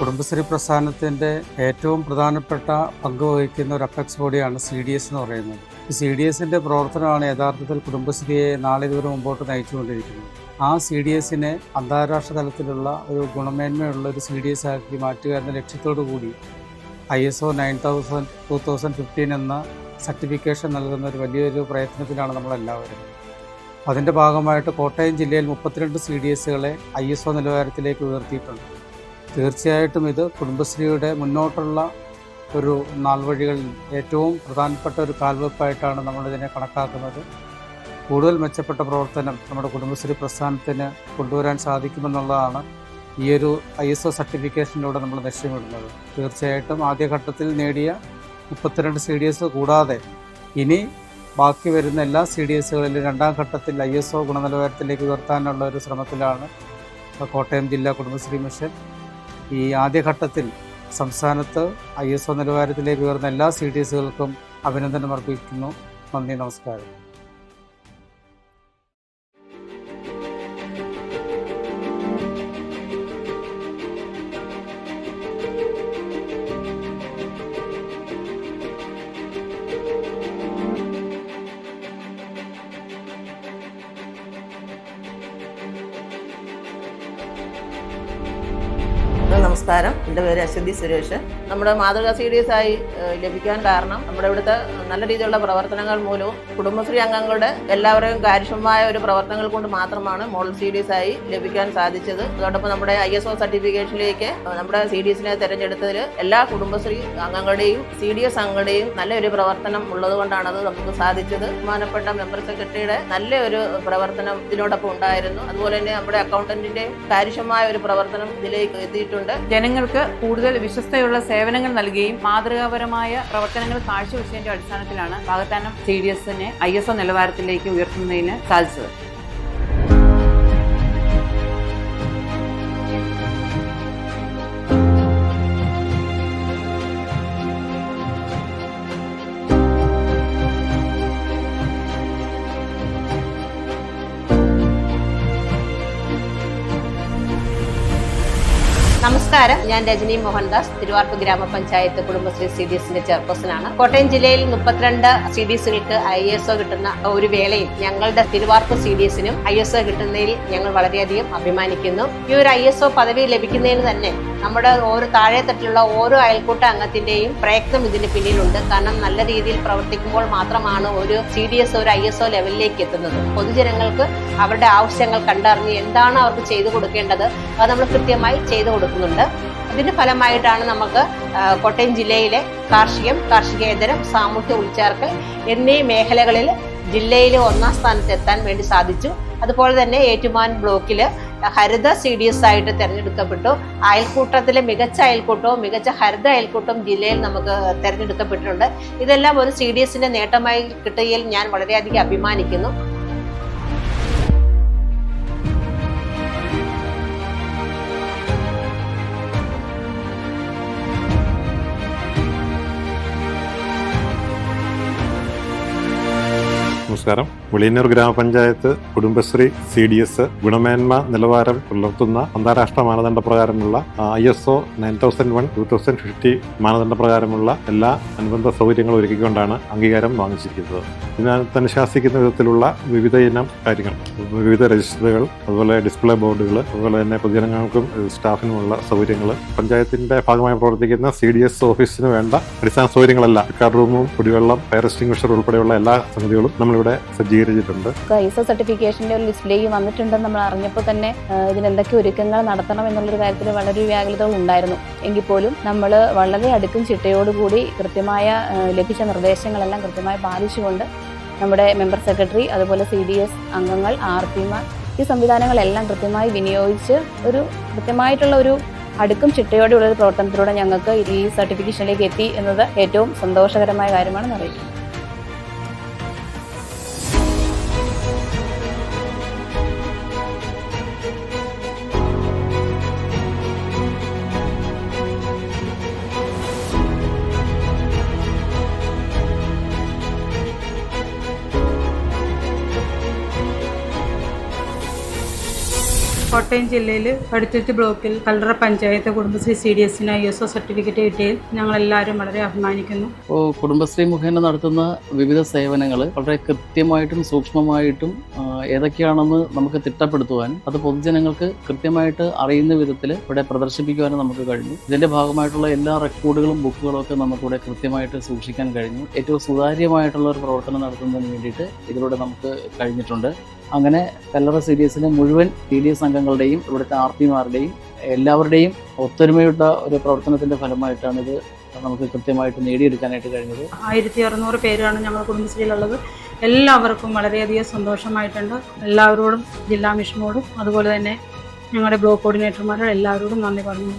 കുടുംബശ്രീ പ്രസ്ഥാനത്തിന്റെ ഏറ്റവും പ്രധാനപ്പെട്ട പങ്ക് വഹിക്കുന്ന ഒരു അപ്പെക്സ് ബോഡിയാണ് സി ഡി എസ് എന്ന് പറയുന്നത്. സി ഡി എസിന്റെ പ്രവർത്തനമാണ് യഥാർത്ഥത്തിൽ കുടുംബശ്രീയെ നാളെ ദൂരം മുമ്പോട്ട് നയിച്ചുകൊണ്ടിരിക്കുന്നത്. ആ സി ഡി എസിനെ അന്താരാഷ്ട്ര തലത്തിലുള്ള ഒരു ഗുണമേന്മയുള്ള ഒരു സി ഡി എസ് ആക്കി മാറ്റുക എന്ന ലക്ഷ്യത്തോടു കൂടി I S O nine thousand two thousand fifteen എന്ന സർട്ടിഫിക്കേഷൻ നൽകുന്ന ഒരു വലിയൊരു പ്രയത്നത്തിലാണ് നമ്മളെല്ലാവരും. അതിന്റെ ഭാഗമായിട്ട് കോട്ടയം ജില്ലയിൽ മുപ്പത്തിരണ്ട് സി ഡി എസുകളെ ഐ എസ് ഒ നിലവാരത്തിലേക്ക് ഉയർത്തിയിട്ടുണ്ട്. തീർച്ചയായിട്ടും ഇത് കുടുംബശ്രീയുടെ മുന്നോട്ടുള്ള ഒരു നാൾവഴികളിൽ ഏറ്റവും പ്രധാനപ്പെട്ട ഒരു കാൽവെപ്പായിട്ടാണ് നമ്മളിതിനെ കണക്കാക്കുന്നത്. കൂടുതൽ മെച്ചപ്പെട്ട പ്രവർത്തനം നമ്മുടെ കുടുംബശ്രീ പ്രസ്ഥാനത്തിന് കൊണ്ടുവരാൻ സാധിക്കുമെന്നുള്ളതാണ് ഈ ഒരു ഐ എസ് ഒ സർട്ടിഫിക്കേഷനിലൂടെ നമ്മൾ ലക്ഷ്യമിടുന്നത്. തീർച്ചയായിട്ടും ആദ്യഘട്ടത്തിൽ നേടിയ മുപ്പത്തിരണ്ട് സി ഡി എസ് കൂടാതെ ഇനി ബാക്കി വരുന്ന എല്ലാ സി ഡി എസുകളിലും രണ്ടാം ഘട്ടത്തിൽ ഐ എസ് ഒ ഗുണനിലവാരത്തിലേക്ക് ഉയർത്താനുള്ള ഒരു ശ്രമത്തിലാണ് കോട്ടയം ജില്ലാ കുടുംബശ്രീ മിഷൻ. ഈ ആദ്യഘട്ടത്തിൽ സംസ്ഥാനത്ത് ഐ എസ് ഒ നിലവാരത്തിലേക്ക് ഉയർന്ന എല്ലാ സി ഡി എസുകൾക്കും അഭിനന്ദനം അർപ്പിക്കുന്നു. നന്ദി നമസ്കാരം. നമസ്കാരം. എന്റെ പേര് അശ്വതി സുരേഷ്. നമ്മുടെ മാതൃകാ സി ഡി എസ് ആയി ലഭിക്കാൻ കാരണം നമ്മുടെ ഇവിടുത്തെ നല്ല രീതിയിലുള്ള പ്രവർത്തനങ്ങൾ മൂലവും കുടുംബശ്രീ അംഗങ്ങളുടെ എല്ലാവരെയും കാര്യക്ഷമമായ ഒരു പ്രവർത്തനങ്ങൾ കൊണ്ട് മാത്രമാണ് മോഡൽ സി ഡി എസ് ആയി ലഭിക്കാൻ സാധിച്ചത്. അതോടൊപ്പം നമ്മുടെ ഐ എസ് ഒ സർട്ടിഫിക്കേഷനിലേക്ക് നമ്മുടെ സി ഡി എസിനെ തിരഞ്ഞെടുത്തതിൽ എല്ലാ കുടുംബശ്രീ അംഗങ്ങളുടെയും സി ഡി എസ് അംഗങ്ങളുടെയും നല്ലൊരു പ്രവർത്തനം ഉള്ളതുകൊണ്ടാണ് അത് നമുക്ക് സാധിച്ചത്. ബഹുമാനപ്പെട്ട മെമ്പർ സെക്രട്ടറിയുടെ നല്ലൊരു പ്രവർത്തനം ഇതിനോടൊപ്പം ഉണ്ടായിരുന്നു. അതുപോലെ തന്നെ നമ്മുടെ അക്കൗണ്ടന്റിന്റെ കാര്യക്ഷമമായ ഒരു പ്രവർത്തനം ഇതിലേക്ക് എത്തിയിട്ടുണ്ട്. ജനങ്ങൾക്ക് കൂടുതൽ വിശ്വസ്തയുള്ള സേവനങ്ങൾ നൽകുകയും മാതൃകാപരമായ പ്രവർത്തനങ്ങൾ കാഴ്ചവെച്ചതിന്റെ അടിസ്ഥാനത്തിലാണ് വാഗത്താനം സി ഡി എസിനെ ഐ എസ് ഒ നിലവാരത്തിലേക്ക് ഉയർത്തുന്നതിന് സാധിച്ചത്. നമസ്കാരം. ഞാൻ രജനി മോഹൻദാസ്. തിരുവാർപ്പ് ഗ്രാമപഞ്ചായത്ത് കുടുംബശ്രീ സി ഡി എസിന്റെ ചെയർപേഴ്സണാണ്. കോട്ടയം ജില്ലയിൽ മുപ്പത്തിരണ്ട് സി ഡി എസുകൾക്ക് ഐ എസ് ഒ കിട്ടുന്ന ഒരു വേളയിൽ ഞങ്ങളുടെ തിരുവാർപ്പ് സി ഡി എസിനും ഐ എസ് ഒ കിട്ടുന്നതിൽ ഞങ്ങൾ വളരെയധികം അഭിമാനിക്കുന്നു. ഈ ഒരു ഐ എസ് ഒ പദവി ലഭിക്കുന്നതിന് തന്നെ നമ്മുടെ ഓരോ താഴെ തട്ടിലുള്ള ഓരോ അയൽക്കൂട്ട അംഗത്തിന്റെയും പ്രയത്നം ഇതിന് പിന്നിലുണ്ട്. കാരണം നല്ല രീതിയിൽ പ്രവർത്തിക്കുമ്പോൾ മാത്രമാണ് ഒരു സി ഡി എസ് ഒരു ഐ എസ് ഒ ലെവലിലേക്ക് എത്തുന്നത്. പൊതുജനങ്ങൾക്ക് അവരുടെ ആവശ്യങ്ങൾ കണ്ടറിഞ്ഞ് എന്താണ് അവർക്ക് ചെയ്തു കൊടുക്കേണ്ടത് അത് നമ്മൾ കൃത്യമായി ചെയ്തു കൊടുക്കുന്നുണ്ട്. അതിന്റെ ഫലമായിട്ടാണ് നമുക്ക് കോട്ടയം ജില്ലയിലെ കാർഷികം കാർഷികേതരം സാമൂഹ്യ ഉൾച്ചേർക്കൽ എന്നീ മേഖലകളിൽ ജില്ലയിൽ ഒന്നാം സ്ഥാനത്ത് എത്താൻ വേണ്ടി സാധിച്ചു. അതുപോലെ തന്നെ ഏറ്റുമാൻ ബ്ലോക്കിൽ ഹരിത സി ഡി എസ് ആയിട്ട് തിരഞ്ഞെടുക്കപ്പെട്ടു. അയൽക്കൂട്ടത്തിലെ മികച്ച അയൽക്കൂട്ടവും മികച്ച ഹരിത അയൽക്കൂട്ടവും ജില്ലയിൽ നമുക്ക് തിരഞ്ഞെടുക്കപ്പെട്ടിട്ടുണ്ട്. ഇതെല്ലാം ഒരു സി ഡി എസിന്റെ നേട്ടമായി കിട്ടുകയിൽ ഞാൻ വളരെയധികം അഭിമാനിക്കുന്നു. നമസ്കാരം. വെളിയന്നൂർ ഗ്രാമപഞ്ചായത്ത് കുടുംബശ്രീ സി ഡി എസ് ഗുണമേന്മ നിലവാരം പുലർത്തുന്ന അന്താരാഷ്ട്ര മാനദണ്ഡ പ്രകാരമുള്ള I S O nine thousand one two thousand fifty മാനദണ്ഡ പ്രകാരമുള്ള എല്ലാ അനുബന്ധ സൗകര്യങ്ങളും ഒരുക്കിക്കൊണ്ടാണ് അംഗീകാരം വാങ്ങിച്ചിരിക്കുന്നത്. ഇതിനകത്ത് അനുശാസിക്കുന്ന വിധത്തിലുള്ള വിവിധ ഇനം കാര്യങ്ങൾ വിവിധ രജിസ്റ്ററുകൾ അതുപോലെ ഡിസ്പ്ലേ ബോർഡുകൾ അതുപോലെ തന്നെ പൊതുജനങ്ങൾക്കും സ്റ്റാഫിനുമുള്ള സൗകര്യങ്ങൾ. പഞ്ചായത്തിന്റെ ഭാഗമായി പ്രവർത്തിക്കുന്ന സി ഡി എസ് ഓഫീസിന് വേണ്ട അടിസ്ഥാന സൗകര്യങ്ങളല്ല കാർഡ് റൂമും കുടിവെള്ളം ഫയർ എക്സ്റ്റിംഗ്വിഷർ ഉൾപ്പെടെയുള്ള എല്ലാ സംഗതികളും നമ്മളിവിടെ സജ്ജീകരിച്ചിട്ടുണ്ട്. ഐസോ സർട്ടിഫിക്കേഷന്റെ ഒരു ലിസ്റ്റിലേക്ക് വന്നിട്ടുണ്ടെന്ന് നമ്മൾ അറിഞ്ഞപ്പോൾ തന്നെ ഇതിനെന്തൊക്കെ ഒരുക്കങ്ങൾ നടത്തണം എന്നുള്ളൊരു കാര്യത്തിൽ വളരെ വ്യാകുലതകൾ ഉണ്ടായിരുന്നു. എങ്കിൽ പോലും നമ്മൾ വളരെ അടുക്കും ചിട്ടയോടുകൂടി കൃത്യമായ ലഭിച്ച നിർദ്ദേശങ്ങളെല്ലാം കൃത്യമായി പാലിച്ചുകൊണ്ട് നമ്മുടെ മെമ്പർ സെക്രട്ടറി അതുപോലെ സി ഡി എസ് അംഗങ്ങൾ ആർ പിമാർ ഈ സംവിധാനങ്ങളെല്ലാം കൃത്യമായി വിനിയോഗിച്ച് ഒരു കൃത്യമായിട്ടുള്ള ഒരു അടുക്കും ചിട്ടയോടെയുള്ള ഒരു പ്രവർത്തനത്തിലൂടെ ഞങ്ങൾക്ക് ഈ സർട്ടിഫിക്കേഷനിലേക്ക് എത്തി എന്നത് ഏറ്റവും സന്തോഷകരമായ കാര്യമാണെന്ന് അറിയിക്കുന്നു. കോട്ടയം ജില്ലയിൽ പടുത്തുരുത്തി ബ്ലോക്കിൽ കല്ലറ പഞ്ചായത്ത് കുടുംബശ്രീ സി ഡി എസിന് ഐ എസ് ഒ സർട്ടിഫിക്കറ്റ് കിട്ടിയതിൽ ഞങ്ങളെല്ലാവരും വളരെ അഭിമാനിക്കുന്നു. കുടുംബശ്രീ മുഖേന നടത്തുന്ന വിവിധ സേവനങ്ങൾ വളരെ കൃത്യമായിട്ടും സൂക്ഷ്മമായിട്ടും ഏതൊക്കെയാണെന്ന് നമുക്ക് തിട്ടപ്പെടുത്തുവാനും അത് പൊതുജനങ്ങൾക്ക് കൃത്യമായിട്ട് അറിയുന്ന വിധത്തിൽ ഇവിടെ പ്രദർശിപ്പിക്കുവാനും നമുക്ക് കഴിഞ്ഞു. ഇതിന്റെ ഭാഗമായിട്ടുള്ള എല്ലാ റെക്കോർഡുകളും ബുക്കുകളും ഒക്കെ നമുക്കിവിടെ കൃത്യമായിട്ട് സൂക്ഷിക്കാൻ കഴിഞ്ഞു. ഏറ്റവും സുതാര്യമായിട്ടുള്ള ഒരു പ്രവർത്തനം നടത്തുന്നതിന് വേണ്ടിയിട്ട് ഇതിലൂടെ നമുക്ക് കഴിഞ്ഞിട്ടുണ്ട്. അങ്ങനെ കല്ലറ സീരീസിലെ മുഴുവൻ ടി ഡി എസ് അംഗങ്ങളുടെയും ഇവിടുത്തെ ആർ പിമാരുടെയും എല്ലാവരുടെയും ഒത്തൊരുമയുള്ള ഒരു പ്രവർത്തനത്തിന്റെ ഫലമായിട്ടാണ് ഇത് നമുക്ക് കൃത്യമായിട്ട് നേടിയെടുക്കാനായിട്ട് കഴിഞ്ഞത്. ആയിരത്തി അറുന്നൂറ് പേരാണ് ഞങ്ങൾ കുടുംബശ്രീയിലുള്ളത്. എല്ലാവർക്കും വളരെയധികം സന്തോഷമായിട്ടുണ്ട്. എല്ലാവരോടും ജില്ലാ മിഷനോടും അതുപോലെ തന്നെ ഞങ്ങളുടെ ബ്ലോക്ക് കോർഡിനേറ്റർമാരോട് എല്ലാവരോടും നന്ദി പറഞ്ഞു